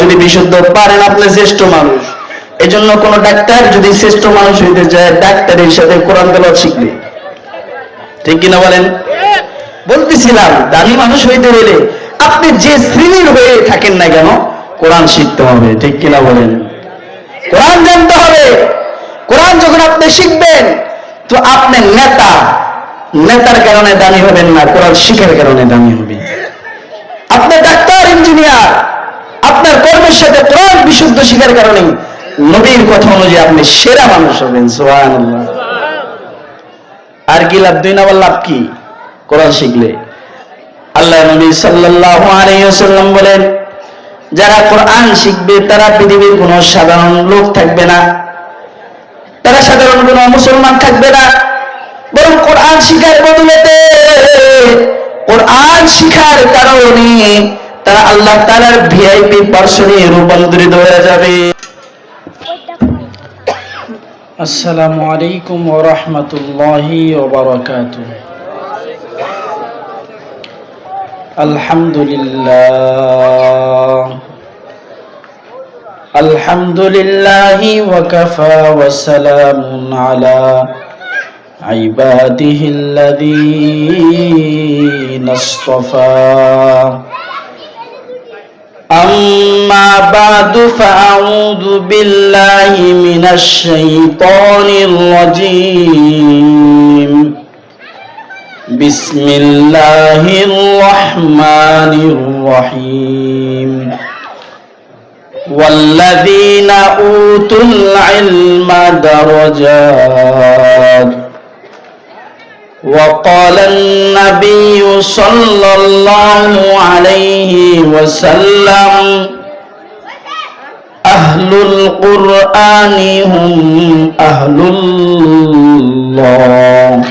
যদি বিশুদ্ধ, পারেন আপনি শ্রেষ্ঠ মানুষ। কোন ডাক্তার যদি শ্রেষ্ঠ মানুষ হইতে ডাক্তারের সাথে কোরআন শিখবে। ঠিক কিনা বলেন? বলতেছিলাম, দামি মানুষ হইতে আপনি যে শ্রেণির হয়ে থাকেন না কেন, কোরআন শিখতে হবে। ঠিক কিনা বলেন? কোরআন জানতে হবে। কোরআন যখন আপনি শিখবেন, তো আপনার নেতা নেতার কারণে দামি হবেন না, কোরআন শিখের কারণে দামি হবে। আপনি ডাক্তার, ইঞ্জিনিয়ার, আপনার কর্মের সাথে কোরআন বিশুদ্ধ শিখার কারণে নবীর কথা অনুযায়ী আপনি সেরা মানুষ হবেন, সুবহানাল্লাহ। আর কি লাভ, দুই নাম্বার লাভ কি? কোরআন শিখলে। আল্লাহ নবী সাল্লাল্লাহু আলাইহি বলেন, যারা কোরআন শিখবে, তারা পৃথিবীর কোনো সাধারণ লোক থাকবে না। তারা সাধারণ কোনো মুসলমান থাকবে না। বরং কোরআন শিখার বদলেতে, কোরআন শিখার কারণে তারা আল্লাহ তাআলার ভিআইপি পার্সনে রূপান্তরিত হয়ে যাবে। আসসালামু আলাইকুম ওয়া রাহমাতুল্লাহি আলহামদুলিল্লাহ। আলহামদুলিল্লাহি ওয়া কাফা আলা عباده الذين اصطفى أما بعد فأعوذ بالله من الشيطان الرجيم بسم الله الرحمن الرحيم والذين أوتوا العلم درجات وقال النبي صلى الله عليه وسلم أهل القرآن هم أهل الله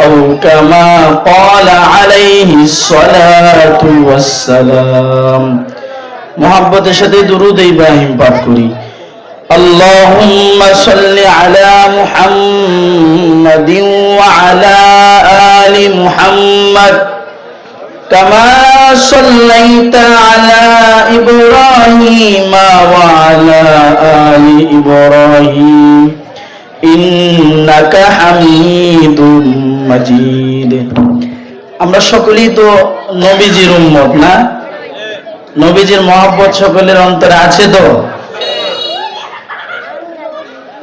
أو كما قال عليه الصلاة والسلام محبت شديد درود إبراهيم পাঠ করি اللهم صل على محمد وعلى آل محمد كما صليت على إبراهيم وعلى آل إبراهيم إنك حميد مجيد আমরা সকলেই তো নবীজির উম্মত না নবীজির মহব্বত সকলের অন্তরে আছে তো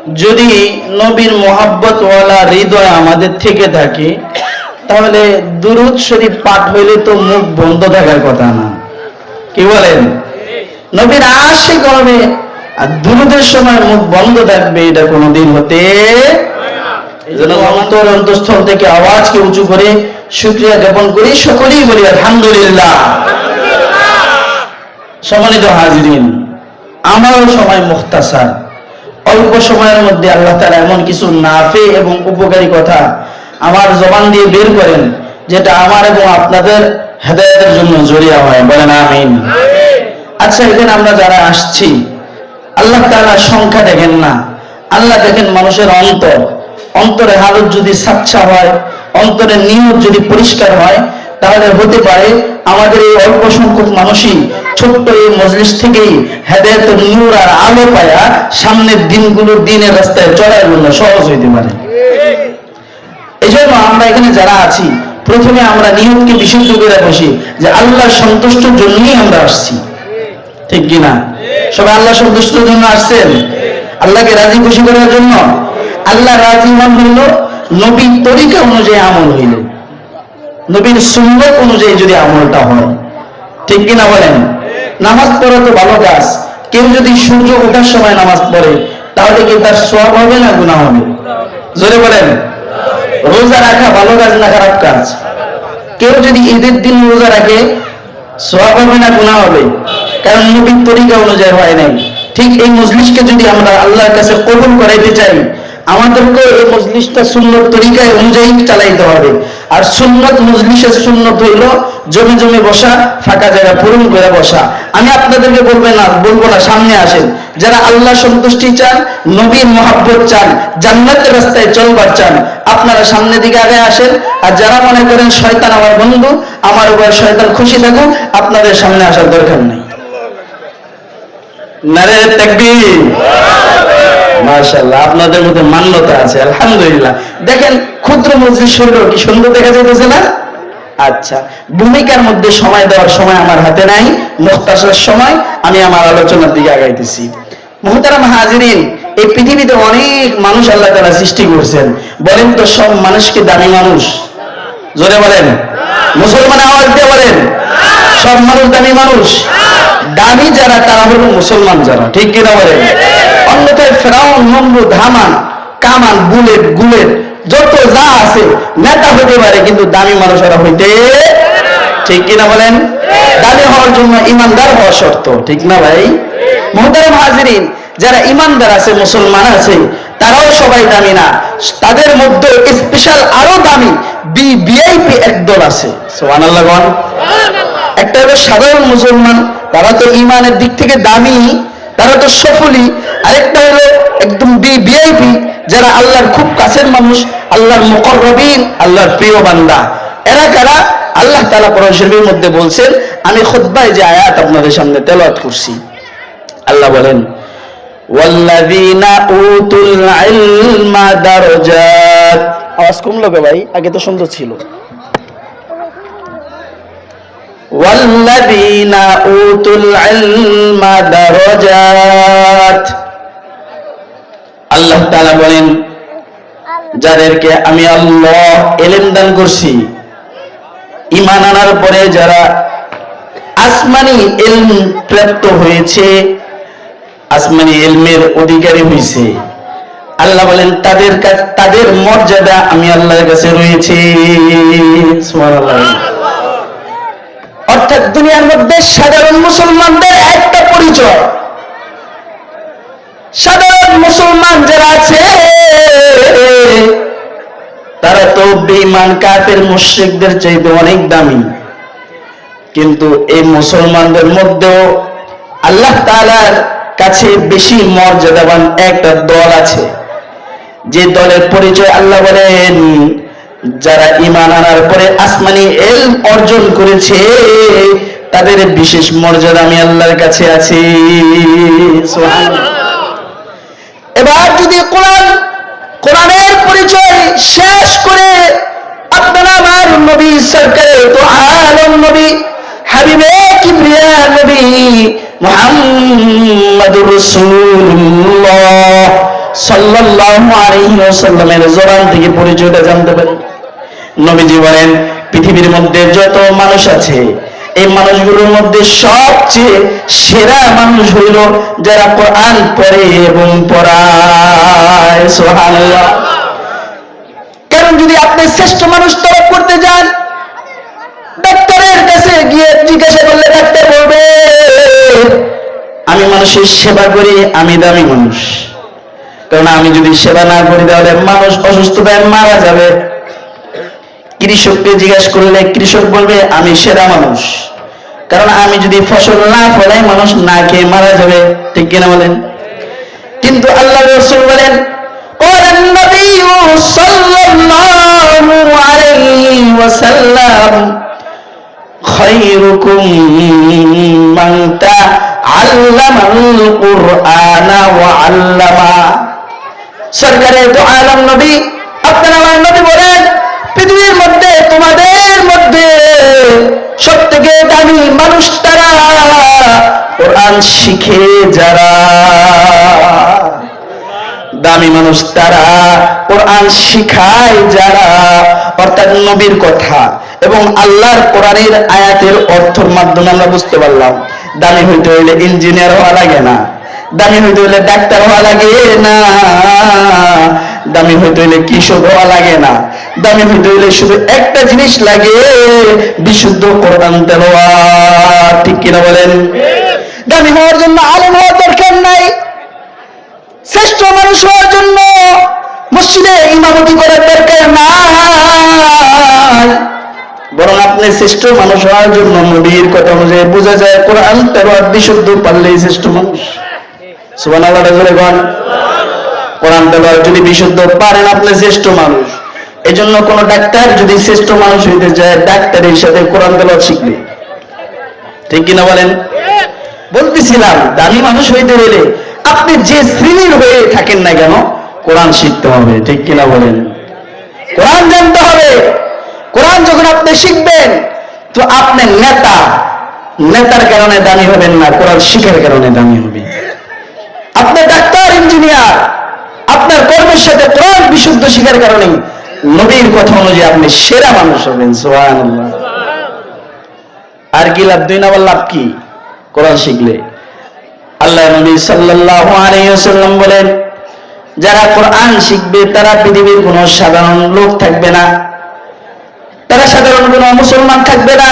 যদি নবীর মোহাব্বতওয়ালা হৃদয় আমাদের থেকে থাকে, তাহলে দুরুদ শরীফ পাঠ হইলে তো মুখ বন্ধ থাকার কথা না। কি বলেন? নবীর আশিক হবে, আর দুরুদের সময় মুখ বন্ধ থাকবে, এটা কোনোদিন হতে অন্তর অন্তঃস্থল থেকে আওয়াজকে উঁচু করে শুক্রিয়া জ্ঞাপন করি। সকলেই বলি, আলহামদুলিল্লাহ। সম্মানিত হাজিরিন, আমারও সময় মুখতাসার। অল্প সময়ের মধ্যে আল্লাহ তালা এমন কিছু নাফে এবং উপকারী কথা আমার জবান দিয়ে বের করেন, যেটা আমার এবং আপনাদের হেদায়তের জন্য জড়িয়া হয়। বলেন আমিন। আচ্ছা এখানে আমরা যারা আসছি, আল্লাহ তালা সংখ্যা দেখেন না। আল্লাহ দেখেন মানুষের অন্তর। অন্তরে হালত যদি সাচ্ছা হয় অন্তরের নিয়ত যদি পরিষ্কার হয়, তাহলে হতে পারে আমাদের এই অল্প সংখ্যক মানুষই ছোট্ট এই মজলিস থেকেই হেদায়ত নূর আর আলো পায়া সামনের দিনগুলো দিনের রাস্তায় চলার জন্য সহজ হইতে পারে। এই জন্য আমরা এখানে যারা আছি, প্রথমে আমরা নিয়তকে বিশুদ্ধ করে বসি যে আল্লাহ সন্তুষ্টর জন্যই আমরা আসছি। ঠিক কিনা? সবাই আল্লাহ সন্তুষ্টর জন্য আসছেন? আল্লাহকে রাজি খুশি করার জন্য? আল্লাহ রাজি হন হইল নবীর তরিকা অনুযায়ী আমল হইল। নবীর সুন্দর অনুযায়ী যদি আমলটা হয়। ঠিক কিনা বলেন? নামাজ পড়া তো ভালো কাজ। কেউ যদি সূর্য ওঠার সময় নামাজ পড়ে, তাহলে কি তার সব হবে না গুণা হবে? জোরে বলেন। রোজা রাখা ভালো কাজ না খারাপ কাজ? কেউ যদি ঈদের দিন রোজা রাখে সব হবে না গুণা হবে? কারণ নবীর তরিকা অনুযায়ী হয় নাই। ঠিক এই মজলিসকে যদি আমরা আল্লাহর কাছে কবুল করাইতে চাই আমাদেরকে এই মজলিসটা সুন্নত তরিকায় অনুযায়ী চালাইতে হবে। আর সুন্নত মজলিসের সুন্নত হইল জমি জমি বসা, ফাঁকা জায়গা পূরণ করে বসা। আমি আপনাদেরকে বলবে না, বলব না, সামনে আসেন। যারা আল্লাহ সন্তুষ্টি চান, নবীর মহাব্বত চান, জান্নাতের রাস্তায় চলবার চান, আপনারা সামনের দিকে আগে আসেন। আর যারা মনে করেন শয়তান আমার বন্ধু, আমার উপর শয়তান খুশি থাকুন আপনাদের সামনে আসার দরকার নেই। নারে তাকবীর। মাশাআল্লাহ, আপনাদের মধ্যে মান্যতা আছে, আলহামদুলিল্লাহ। দেখেন, ক্ষুদ্র মজলিস শরীর কি সুন্দর দেখা না? আচ্ছা ভূমিকার মধ্যে সময় দেওয়ার সময় আমার হাতে নাই সময় আমি আমার আলোচনার দিকে আগাইতেছি। মোহতারাম হাজিরিন, এই পৃথিবীতে অনেক মানুষ আল্লাহ তারা সৃষ্টি করছেন। বলেন তো, সব মানুষকে দামি মানুষ? জোরে বলেন। মুসলমান আওয়াজ দিয়ে বলেন। সব মানুষ দামি মানুষ? দামি যারা তারা হলো মুসলমান যারা। ঠিক কিনা বলেন অন্যথায় ফেরাউন নমরুদ হামান কামান বুলেট গুলেট যত যা আছে নেতা হতে পারে কিন্তু দামি মানুষেরা হইতে ঠিক কিনা বলেন? দামি হওয়ার জন্য ইমানদার হওয়া শর্ত ঠিক না ভাই? মোহতারাম হাজিরিন যারা ইমানদার আছে মুসলমান আছে তারাও সবাই দামি না। তাদের মধ্যে স্পেশাল আরও দামি বি ভিআইপি একদল আছে। সুবহানাল্লাহ গণ একটা হলো সাধারণ মুসলমান তারা তো ইমানের দিক থেকে দামি তারা তো সফলই আরেকটা হলো একদম বি ভিআইপি যারা আল্লাহর খুব কাছের মানুষ আল্লাহর মুকররবিন আল্লাহর প্রিয় বান্দা এরা কারা আল্লাহ তাআলা কোরআন শরীফের মধ্যে বলছেন আমি খুতবায় যে আয়াত আপনাদের সামনে তেলাওয়াত করছি আল্লাহ বলেন والذين اوتوا العلم درجات আওয়াজ কমলো গে ভাই আগে তো সুন্দর ছিল والذين اوتوا العلم درجات আল্লাহ তাআলা বলেন যাদেরকে আমি আল্লাহ এলেম দান করছি ঈমান আনার পরে যারা আসমানি ইলম প্রাপ্ত হয়েছে আসমানি ইলমের অধিকারী হয়েছে আল্লাহ বলেন তাদের কাছে তাদের মর্যাদা আমি আল্লাহর কাছে রয়েছে সুবহানাল্লাহ অর্থাৎ দুনিয়ার মধ্যে সাধারণ মুসলমানদের একটা পরিচয়। সাধারণ মুসলমান যারা আছে, তারা তো বেঈমান, কাফের, মুশরিকদের চাইতে অনেক দামি। কিন্তু এই মুসলমানদের মধ্যেও আল্লাহ তাআলার কাছে বেশি মর্যাদাবান একটা দল আছে। যে দলের পরিচয় আল্লাহ বলেন যারা ইমান আনার পরে আসমানি এল অর্জন করেছে, তাদের বিশেষ মর্যাদা আমি আল্লাহর কাছে আছে। এবার যদি কোরআন, কোরআনের পরিচয় শেষ করে আপনারা আমার নবী সরকারে, তো আলম নবী, হাবিবে কিবরিয়া নবী মুহাম্মাদুর রাসূলুল্লাহ, সাল্লাল্লাহু আলাইহি ওয়াসাল্লামের জবান থেকে পরিচয়টা জানতে পারি নবীজি বলেন, পৃথিবীর মধ্যে যত মানুষ আছে, এই মানুষগুলোর মধ্যে সবচেয়ে সেরা মানুষ হইল যারা কোরআন পড়ে এবং পড়ায়। সুবহানাল্লাহ। কারণ যদি আপনি শ্রেষ্ঠ মানুষ তলব করতে যান, ডাক্তারের কাছে গিয়ে জিজ্ঞাসা করলে ডাক্তার বলবে, আমি মানুষের সেবা করি, আমি দামি মানুষ। কারণ আমি যদি সেবা না করি, তাহলে মানুষ অসুস্থতায় মারা যাবে। কৃষককে জিজ্ঞাসা করলে কৃষক বলবে আমি সেরা মানুষ কারণ আমি যদি ফসল না ফলাই মানুষ না খেয়ে মারা যাবে ঠিক কিনা বলেন কিন্তু আল্লাহ রসুল বলেন قال النبي صلى الله عليه وسلم خيركم من تعلم القرآن وعلمه সরকারের তো আলম নবী আপনারা আমার নবী বলেন পৃথিবীর মধ্যে, তোমাদের মধ্যে সব থেকে দামি মানুষ তারা? কোরআন শিখে যারা? দামি মানুষ তারা? কোরআন শিখায় যারা? অর্থাৎ নবীর কথা এবং আল্লাহর কোরআনের আয়াতের অর্থর মাধ্যমে আমরা বুঝতে পারলাম। দামি হইতে হইলে ইঞ্জিনিয়ার হওয়া লাগে না। দামি হইতে হইলে ডাক্তার হওয়া লাগে না। দামি হইতে হইলে কৃষক হওয়া লাগে না? দামি হইতে হইলে শুধু একটা জিনিস লাগে, বিশুদ্ধ কোরআন তেলাওয়াত। ঠিক কিনা বলেন? দামি হওয়ার জন্য আলেম হওয়ার দরকার নাই। শ্রেষ্ঠ মানুষ হওয়ার জন্য মসজিদে ইমামতি করার দরকার নাই। বরং আপনি শ্রেষ্ঠ মানুষ হওয়ার জন্য নবীর কথা অনুযায়ী বোঝা যায়, কোরআন তেরোয়ার বিশুদ্ধ পারলেই শ্রেষ্ঠ মানুষ। সুবান আল্লাহ কোরআন তেরোয়ার যদি বিশুদ্ধ পারেন আপনি শ্রেষ্ঠ মানুষ। এই জন্য কোন ডাক্তার যদি শ্রেষ্ঠ মানুষ হইতে চায় ডাক্তারের সাথে কোরআন তেলাওয়াত শিখবে। ঠিক কিনা বলেন? বলতেছিলাম, দামি মানুষ হইতে গেলে আপনি যে শ্রেণির হয়ে থাকেন না কেন, কোরআন শিখতে হবে। ঠিক কিনা বলেন? কোরআন জানতে হবে। কোরআন যখন আপনি শিখবেন, তো আপনি নেতা। নেতার কারণে দামি হবেন না, কোরআন শিখের কারণে দামি হবে। আপনি ডাক্তার, ইঞ্জিনিয়ার। আপনার কর্মের সাথে কোরআন বিশুদ্ধ শিখার কারণে নবীর কথা অনুযায়ী আপনি সেরা মানুষ হবেন, সুবহানাল্লাহ। আর কি লাভ, দুই নাম্বার লাভ কি? কোরআন শিখলে। আল্লাহ নবী সাল্লাল্লাহু আলাইহি ওয়াসাল্লাম বলেন, যারা কোরআন শিখবে, তারা পৃথিবীর কোন সাধারণ লোক থাকবে না। তারা সাধারণ কোন মুসলমান থাকবে না।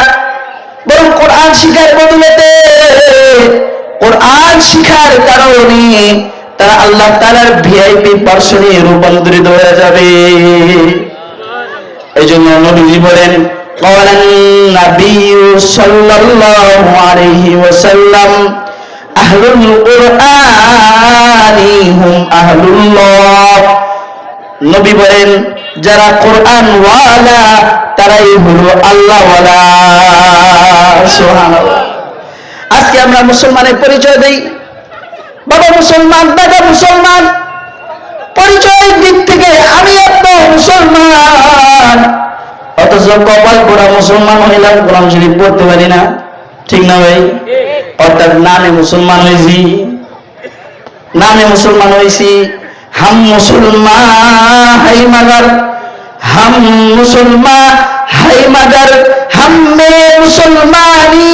বরং কোরআন শিখার বদলেতে, কোরআন শিখার কারণে তারা আল্লাহ তাআলার ভিআইপি পার্সনে রূপান্তরিত হয়ে যাবে এই জন্য নবীজি বলেন قال النبي صلى الله عليه وسلم أهل القرآن هم أهل الله নবী বলেন যারা কোরআন ওয়ালা তারাই হলো আল্লাহ ওয়ালা সুবহানাল্লাহ আজকে আমরা মুসলমানের পরিচয় দেই বাবা মুসলমান, দাদা মুসলমান, পরিচয়ের দিক থেকে আমি একটা মুসলমান। অথচ কপাল পোড়া মুসলমান হইলাম, কোরআন শরীফ পড়তে পারি না। ঠিক না ভাই? অর্থাৎ নামে মুসলমান হয়েছি নামে মুসলমান হয়েছি হাম মুসলমান হাই মাগার হাম মুসলমান হাই মাগার हम में मुसलमानी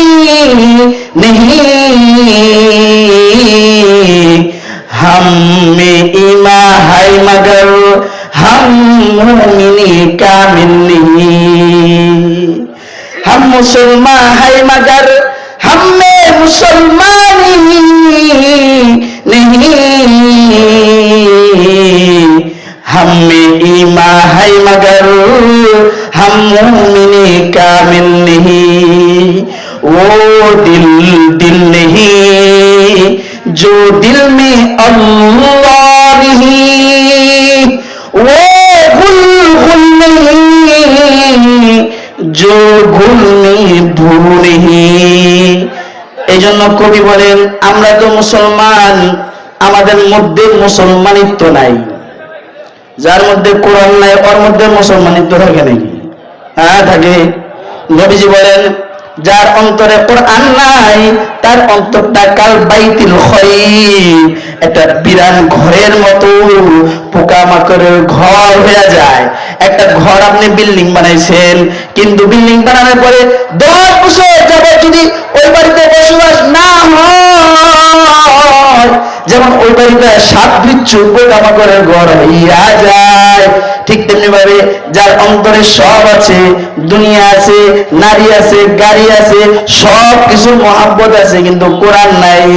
नहीं हम में ईमा है मगर हम मोमिनी कामिल नहीं हम मुसलमान है मगर हम में मुसलमानी नहीं हम में ईमा है मगर हम मोमिनी कामिल नहीं वो दिल दिल नहीं जो दिल में अल्लाह नहीं वो गुल गुल नहीं जो गुल में भूल नहीं এই জন্য কবি বলেন আমরা তো মুসলমান আমাদের মধ্যে মুসলমানিত্ব নাই যার মধ্যে কোরআন নাই ওর মধ্যে মুসলমানিত্ব থাকে নাকি হ্যাঁ থাকে নবীজি বলেন, যার অন্তরে কোরআন নাই, তার অন্তরটা কাল বাইতিল খয়িম একটা বিরান ঘরের মতো, পোকামাকড়ের ঘর হয়ে যায়। একটা ঘর আপনি বিল্ডিং বানাইছেন, কিন্তু বিল্ডিং বানানোর পরে দশ বছর যাবত যদি ওই বাড়িতে বসবাস না হয় যেমন ওই বাড়িতে সাত বিচ্ছু পোকামাকড়ের ঘর হইয়া যায়। ঠিক তেমনি ভাবে যার অন্তরে সব আছে, দুনিয়া আছে, নারী আছে, গাড়ি আছে, সব কিছু মহাব্বত আছে, কিন্তু কোরআন নাই।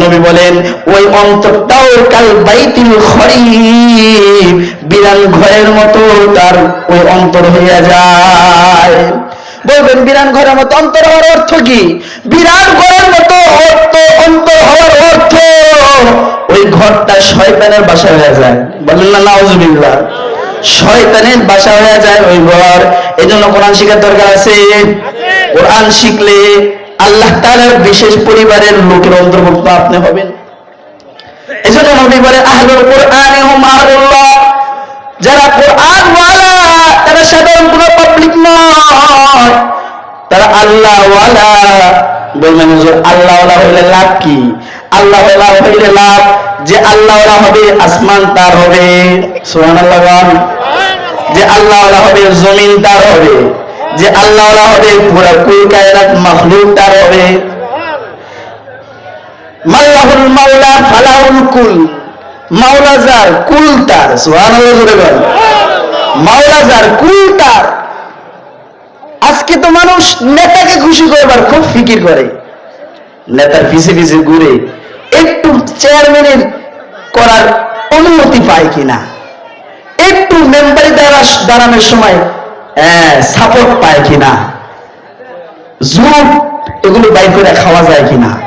নবী বলেন, ওই অন্তরটাও কাল বাইতিল খরিব বিরান ঘরের মতো তার ওই অন্তর হইয়া যায়। বলবেন বিরান ঘরের মতো অন্তর হওয়ার অর্থ কি? বিরান ঘরের মতো অর্থ ওই ঘরটা শয়তানের বাসা হয়ে যায়। বলেন না শয়তানের বাসা হয়ে যায় ওই ঘর। এই জন্য কোরআন শিখার দরকার আছে। কোরআন শিখলে আল্লাহ তাআলার বিশেষ পরিবারের লোকের অন্তর্ভুক্ত আপনি হবেন। এই জন্য নবী বলে, আহলুল যারা কোরআন তারা সাধারণ পাবলিক নয়। তারা আল্লাহ হইলে লাভ কি? আল্লাহ হইলে লাভ, যে আল্লাহ হবে আসমান, তার হবে যে আল্লাহ হবে জমিন, তার হবে। যে আল্লাহ হবে পুরা কুল কায়নাত মাখলুক, তার হবে। মাল্লাহুল ফালাহুল কুল, মাওলা যার কুল তার বল মাওলা যার কুল তার। আজকে তো মানুষ নেতাকে খুশি করবার খুব ফিকির করে। নেতার পিছে পিছে ঘুরে একটু চেয়ারম্যানের করার অনুমতি পায় কিনা? একটু মেম্বারি দাঁড়া- দাঁড়ানোর সময় সাপোর্ট পায় কিনা? জুট এগুলো বাই করে খাওয়া যায় কিনা?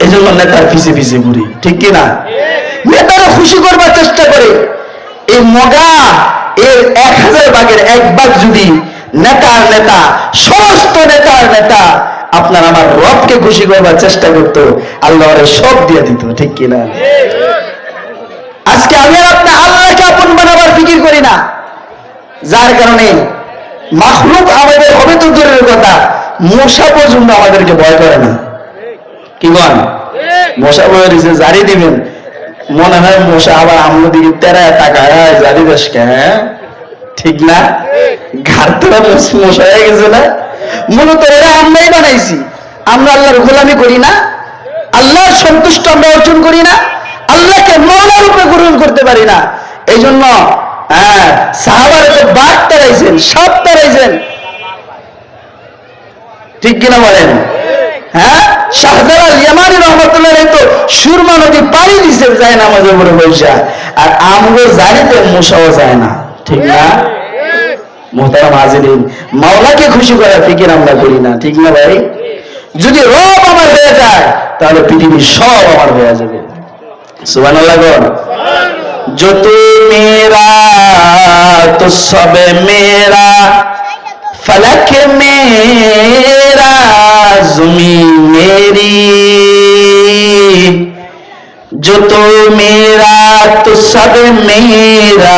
এই জন্য নেতার পিছে পিছে ঘুরি, ঠিক কিনা? নেতারা খুশি করবার চেষ্টা করে। এই মগা, এর এক হাজার ভাগের এক ভাগ যদি নেতার নেতা, সমস্ত নেতার নেতা আপনার আমার রবকে খুশি করবার চেষ্টা করতো আল্লাহ সব দিয়ে দিত, ঠিক কিনা? আজকে আমি আর আপনি আল্লাহকে আপন বানাবার ফিকির করি না। যার কারণে মাখলুক আমাদের হবে তো দূরের কথা, মশা পর্যন্ত আমাদেরকে ভয় করে না। কি বল? মশা বয়ে দিছে, জারি দিবেন। মনে হয় মশা আবার আমরা দিকে তেরায় টাকায় জারি দেশকে হ্যাঁ? ঠিক না? ঘাট তোরা মশা হয়ে গেছে না? মূলত এরা আমরাই বানাইছি। আমরা আল্লাহর গোলামি করি না, আল্লাহর সন্তুষ্ট আমরা অর্জন করি না, আল্লাহকে মৌলা রূপে গ্রহণ করতে পারি না। এই জন্য হ্যাঁ বাঘ তারাইছেন সাপ তারাইছেন ঠিক কিনা বলেন? হ্যাঁ শাহজালাল ইয়ামানি রহমতুল্লাহ তো সুরমা নদী পানি দিছে, যায় না আমাদের উপরে বৈশা। আর আমগো জানিতে মশাও যায় না। ঠিক না? মোহতারাম হাজিরিন মাওলাকে খুশি করার ফিকির আমরা করি না ঠিক না ভাই যদি রব আমার হয়ে যায় তাহলে পৃথিবীর সব আমার হয়ে যাবে সুবহানাল্লাহ গো जो तू मेरा तो सब मेरा फलक मेरा जुमी मेरी जो तो मेरा तो सब मेरा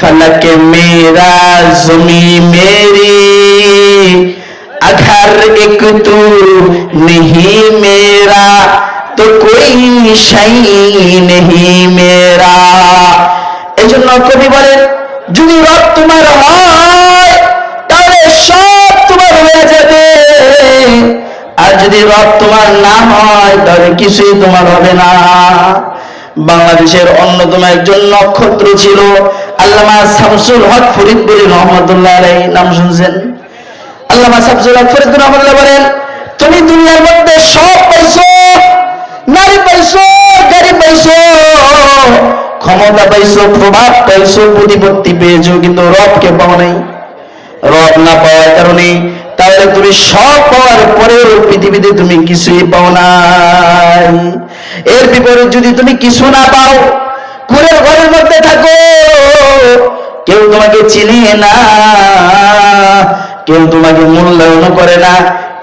फलक मेरा जुमी मेरी अगर एक तू नहीं मेरा तो कोई শাই নেহি মেরা এই জন্য কবি বলেন যদি রব তোমার হয় তাহলে সব তোমার হয়ে যাবে আর যদি রব তোমার না হয় তাহলে কিছুই তোমার হবে না বাংলাদেশের অন্যতম একজন নক্ষত্র ছিল আল্লামা শামসুল হক রহমতুল্লাহ নাম শুনছেন। আল্লামা শামসুল হক রহমতুল্লাহ বলেন, তুমি দুনিয়ার মধ্যে সব পাইছো, নারী পাইছো, গাড়ি ক্ষমতা প্রভাব প্রতিপত্তি পেয়েছ, কিন্তু রবকে পাও নাই। রব না পাওয়ার কারণে তাহলে তুমি সব পাওয়ার পরেও পৃথিবীতে তুমি কিছুই পাও নাই। এর বিপরীত যদি তুমি কিছু না পাও কুড়ের ঘরের মধ্যে থাকো। কেউ তোমাকে চিনে না, কেউ তোমাকে মূল্যায়ন করে না,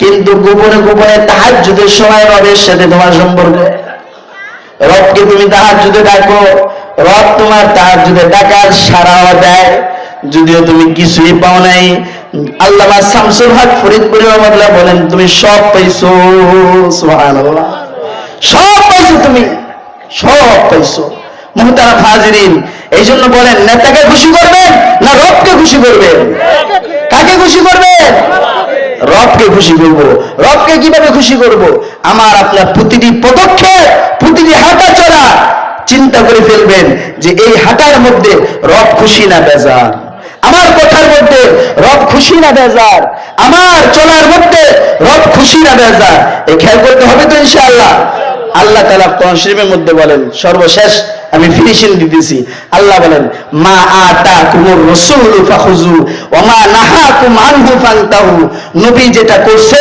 কিন্তু গোপনে গোপনে তাহার যুদ্ধের সময় রবের সাথে তোমার সম্পর্ক। রবকে তুমি তাহার যুদ্ধে ডাকো। রব তোমার তাহার যুদ্ধে ডাকার সারাও দেয়। যদিও তুমি কিছুই পাও নাই। আল্লামা শামসুল হক ফরিদপুরি রহমতুল্লাহ বলেন, তুমি সব পাইছো। সব পাইছো তুমি। সব পাইছো। মুহতারা হাজিরিন এই জন্য বলেন, নেতাকে খুশি করবেন না রবকে খুশি করবেন? কাকে খুশি করবেন? রবকে খুশি করব। রবকে কীভাবে খুশি করব? আমার আপনার প্রতিটি পদক্ষেপ, প্রতিটি হাঁটা চলা চিন্তা করে ফেলবেন যে এই হাঁটার মধ্যে রব খুশি না বেজার। আমার কথার মধ্যে রব খুশি না বেজার। আমার চলার মধ্যে রব খুশি না বেজার। এই খেয়াল করতে হবে তো ইনশাআল্লাহ। আল্লাহ তালা কোরআন মধ্যে বলেন, সর্বশেষ আমি ফিনিশিং দিতেছি। আল্লাহ বলেন মা আতা কুমুর রসুল ফাখুজু ও মা নাহাকুম আনহু ফান্তাহু। নবী যেটা করছে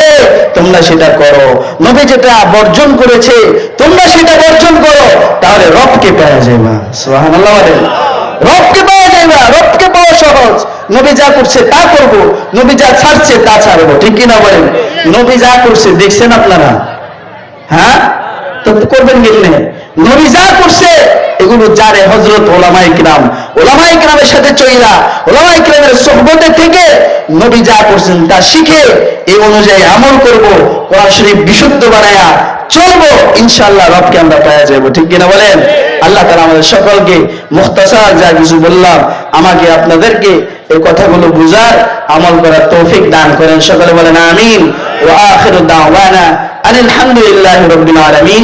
তোমরা সেটা করো। নবী যেটা বর্জন করেছে তোমরা সেটা বর্জন করো। তাহলে রবকে পাওয়া যায় যাবে সুবহানাল্লাহ বলেন। রবকে পাওয়া যাবে রবকে পাওয়া সহজ। নবী যা করছে তা করব নবী যা ছাড়ছে তা ছাড়বো। ঠিক কিনা বলেন? নবী যা করছে দেখছেন আপনারা? হ্যাঁ? তো করবেন কেমনে? নবী যা করছে, এগুলো জানে হজরত ওলামাই কিরাম ওলামাই কিরামের সাথে চইলা ওলামাই কিরামের সোহবতে থেকে নবী যা করছেন তা শিখে, এই অনুযায়ী আমল করব, কোরআন শরীফ বিশুদ্ধ বানায়া চলবো, ইনশাআল্লাহ রবকে আমরা পাওয়া যাব। ঠিক কিনা বলেন? আল্লাহ তালা আমাদের সকলকে মুখতাসার যা কিছু বললাম, আমাকে আপনাদেরকে এই কথাগুলো বুঝার আমল করার তৌফিক দান করেন। সকলে বলেন আমিন। ও আখিরু দাওয়ানা আলহামদুলিল্লাহ রবিল আলমিন।